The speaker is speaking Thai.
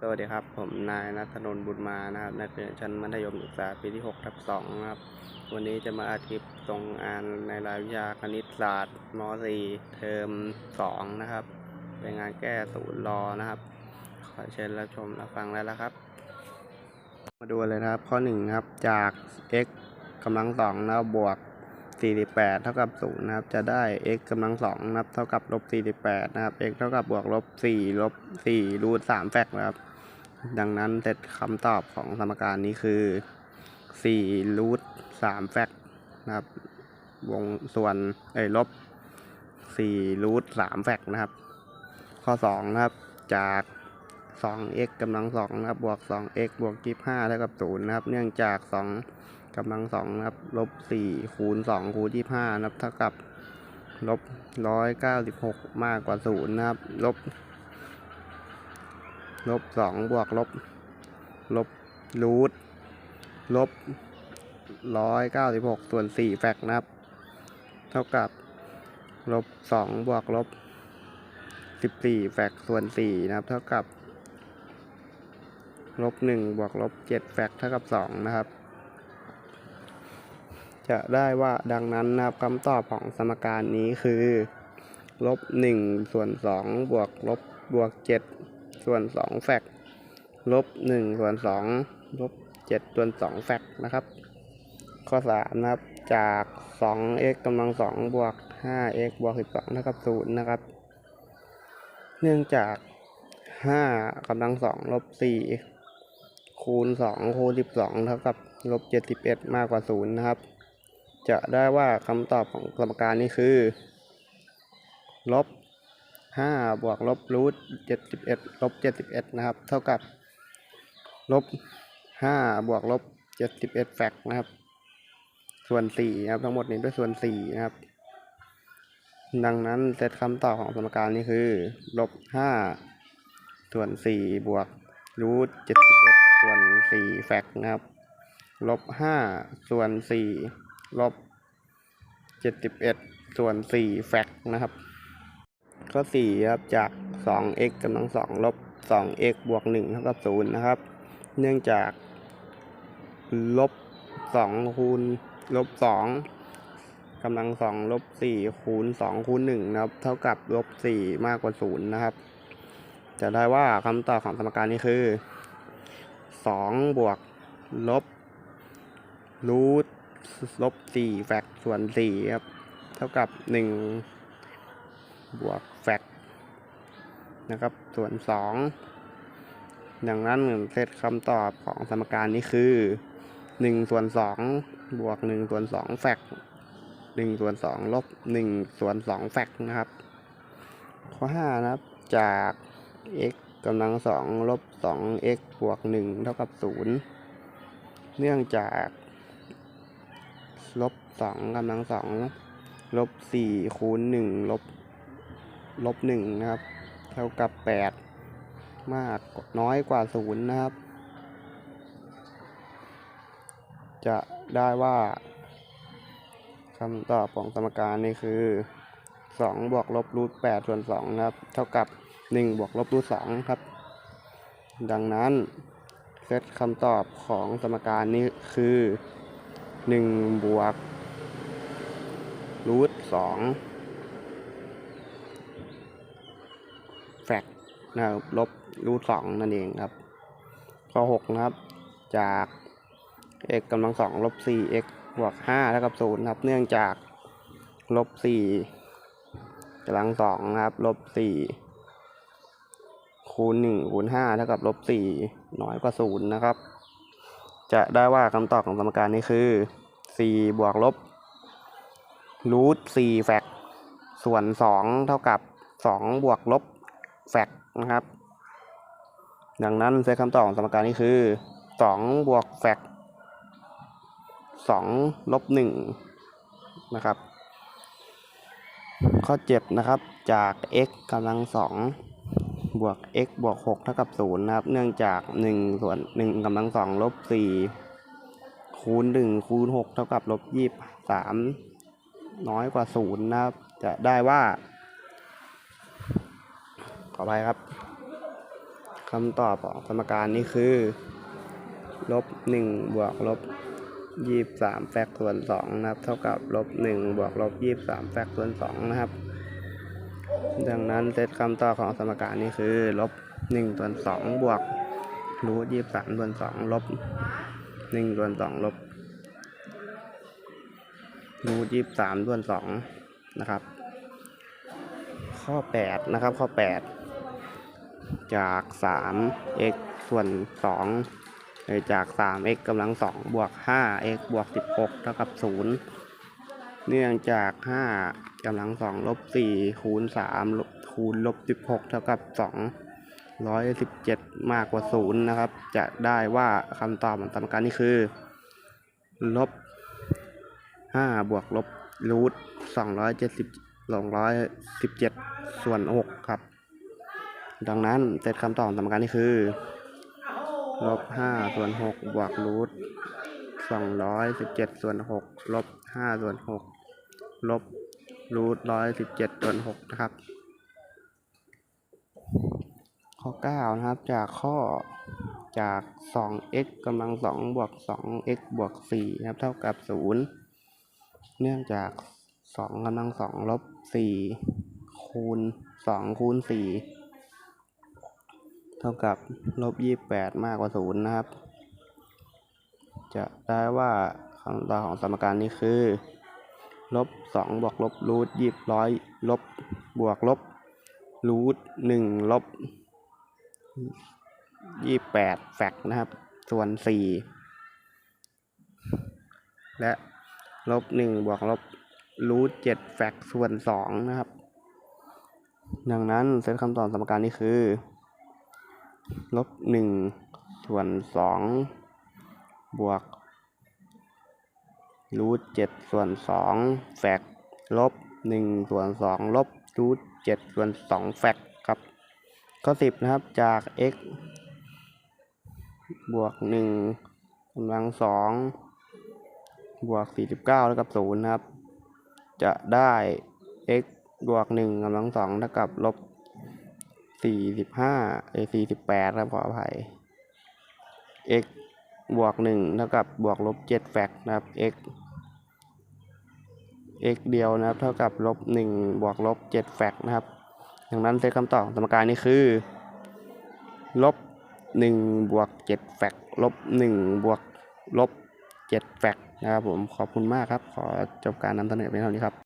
สวัสดีครับ ผมนายนัทนนท์บุญมานะครับ นักเรียนชั้นมัธยมศึกษาปีที่6ทับ2นะครับ วันนี้จะมาอาทิตย์ส่งงานในรายวิชาคณิตศาสตร์ม .4 เทอม2นะครับ เป็นงานแก้ศูนย์รอนะครับ ขอเชิญรับชมรับฟังได้แล้วครับ มาดูเลยนะครับ ข้อ1ครับจาก x กำลังสองนะบวก 48 เท่ากับ 0 นะครับ จะได้ x กำลังสองนะครับ เท่ากับลบ 48 นะครับ x เท่ากับบวกลบ 4 ลบ4รูท3แฟกนะครับ ดังนั้นเสร็จคำตอบของสมการนี้คือ4รูท3แฟกนะครับ วงส่วน เอ้ยลบ4รูท3แฟกนะครับ ข้อ2นะครับ จาก 2x กำลังสองนะครับ บวก 2x บวก25เท่ากับ0นะครับ เนื่องจาก 2 กำลังสองนะครับลบ4คูณ2คูณ25นะครับเท่ากับลบ196มากกว่า0นย์นะครับลบลบ2บวกลบลบรูทลบ196ส่วน4แฟกนะครับ เท่ากับลบ2บวกลบ14แฟกส่วน4นะครับ เท่ากับลบ1บวกลบ7แฟกเท่ากับ2นะครับ จะได้ว่าดังนั้นนะครับคำตอบของสมการนี้คือลบ1ส่วน2บวกลบบวก7ส่วน2แฟกลบ1ส่วน2ลบ7ส่วน2แฟกนะครับ ข้อ3นะครับจาก 2x กำลัง2บวก 5x บวก 12เท่ากับ0นะครับ เนื่องจาก 5กำลัง2ลบ4คูณ 2 คูณ 12เท่ากับลบ 71 มากกว่า 0 นะครับ จะได้ว่าคำตอบของสมการนี้คือ ลบ 5 บวกลบรูท71ลบ71นะครับ เท่ากับ ลบ 5 บวกลบ71แฟกต์นะครับ ส่วน4นะครับ ทั้งหมดนี้เป็นส่วน4นะครับ ดังนั้นเซตคำตอบของสมการนี้คือ ลบ 5 ส่วน 4 บวกรูท71ส่วน4แฟกต์นะครับ ลบ 5 ส่วน 4 ลบ71ส่วน4แฟกนะครับ ข้อ4ครับจาก 2x กำลัง2ลบ 2x บวก1เท่ากับ0นะครับ เนื่องจากลบ2คูณลบ2กำลัง2ลบ4คูณ2คูณ1นะครับ เท่ากับลบ4มากกว่า0นะครับ จะได้ว่าคำตอบของสมการนี้คือ2บวกลบรูท ลบ4แฟกส่วน4ครับ เท่ากับ1บวกแฟกนะครับ ส่วน2ดังนั้นเซตคำตอบของสมการนี้คือ1ส่วน2บวก1ส่วน2แฟก1ส่วน2ลบ1ส่วน2แฟกนะครับ ข้อ5นะครับจาก x กำลัง2ลบ 2x บวก1เท่ากับ0เนื่องจาก ลบ2กำลัง2ลบ4คูณ1ลบลบ1นะครับ เท่ากับ8มากน้อยกว่า0นย์นะครับ จะได้ว่าคำตอบของสมการนี้คือ2บวกลบรูท8ส่วน2นะครับ เท่ากับ1บวกลบรูท2ครับ ดังนั้นเซตคำตอบของสมการนี้คือ 1บวกรูท2แฟกนะครับลบรูท2นั่นเองครับ ข้อ6นะครับ จาก x กำลัง2ลบ 4x บวก5เท่ากับ0ครับ เนื่องจากลบ4กำลัง2นะครับลบ4คูณ1คูณ5เท่ากับลบ4น้อยกว่า0นะครับ จะได้ว่าคำตอบของสมการนี้คือ 4 บวกลบรูท4แฟกส่วน 2 เท่ากับ 2 บวกลบแฟกนะครับ ดังนั้นเซตคำตอบของสมการนี้คือ 2 บวกแฟก2ลบ1นะครับ ข้อ 7 นะครับจาก x กำลัง2 บวก x บวก 6 เท่ากับ0นะครับ เนื่องจาก 1 ส่วน1กำลัง2ลบ4คูณ 1 คูณ 6 เท่ากับลบ23 น้อยกว่า 0 นะครับ จะได้ว่า ขอไปครับคำตอบของสมการนี้คือ ลบหนึ่งบวกลบยี่สามแฟกส่วนสองนะครับ เท่ากับลบหนึ่งบวกลบยี่สามแฟกส่วนสองนะครับ ดังนั้นเซตคำตอบของสมการนี้คือลบหนึ่งส่วนสองบวกรูทยี่สามส่วนสองลบหนึ่งส่วนสองลบรูทยี่สามส่วนสองนะครับ ข้อแปดนะครับข้อแปดจากสาม x ส่วนสองเอ่อจากสาม x กำลังสองบวกห้า x บวกสิบหกเท่ากับศูนย์เนื่องจากห้า กำลังสองลบสี่คูณสามคูณลบสิบหกเท่ากับสองร้อยสิบเจ็ดมากกว่าศูนย์นะครับ จะได้ว่าคำตอบของสมการนี้คือลบห้าบวกลบรูทสองร้อยเจ็ดสิบสองร้อยสิบเจ็ดส่วนหกครับ ดังนั้นเซตคำตอบของสมการนี้คือลบห้าส่วนหกบวกรูทสองร้อยสิบเจ็ดส่วนหกลบห้าส่วนหกลบ รูทร้อยสิบเจ็ดส่วนหกนะครับ ข้อเก้านะครับ จากข้อจากสอง x กำลังสองบวกสอง x บวกสี่นะครับ เท่ากับศูนย์เนื่องจากสองกำลังสองลบสี่คูณสองคูณสี่เท่ากับลบยี่แปดมากกว่าศูนย์นะครับ จะได้ว่าคำตอบของสมการนี้คือ ลบสองบวกลบรูทยี่ร้อยลบบวกลบรูทหนึ่งลบยี่แปดแฟกนะครับ ส่วนสี่และลบหนึ่งบวกลบรูทเจ็ดแฟกส่วนสองนะครับ ดังนั้นเซตคำตอบสมการนี้คือลบหนึ่งส่วนสองบวก รูทเจ็ดส่วนสองแฟกลบหนึ่งส่วนสองลบรูทเจ็ดส่วนสองแฟกครับข้อสิบนะครับจาก x บวกหนึ่งกำลังสองบวกสี่สิบเก้าเท่ากับศูนย์ครับ จะได้ x บวกหนึ่งกำลังสองเท่ากับลบสี่สิบห้าเอสี่สิบแปดครับขออภัย x บวกหนึ่งเท่ากับบวกลบเจ็ดแฟกนะครับ x x เดียวนะครับ เท่ากับลบหนึ่งบวกลบเจ็ดแฟกนะครับดังนั้นเซตคำตอบสมการนี้คือลบหนึ่งบวกเจ็ดแฟกลบหนึ่งบวกลบเจ็ดแฟกนะครับผมขอบคุณมากครับ ขอจบการนำเสนอเพียงเท่านี้ครับ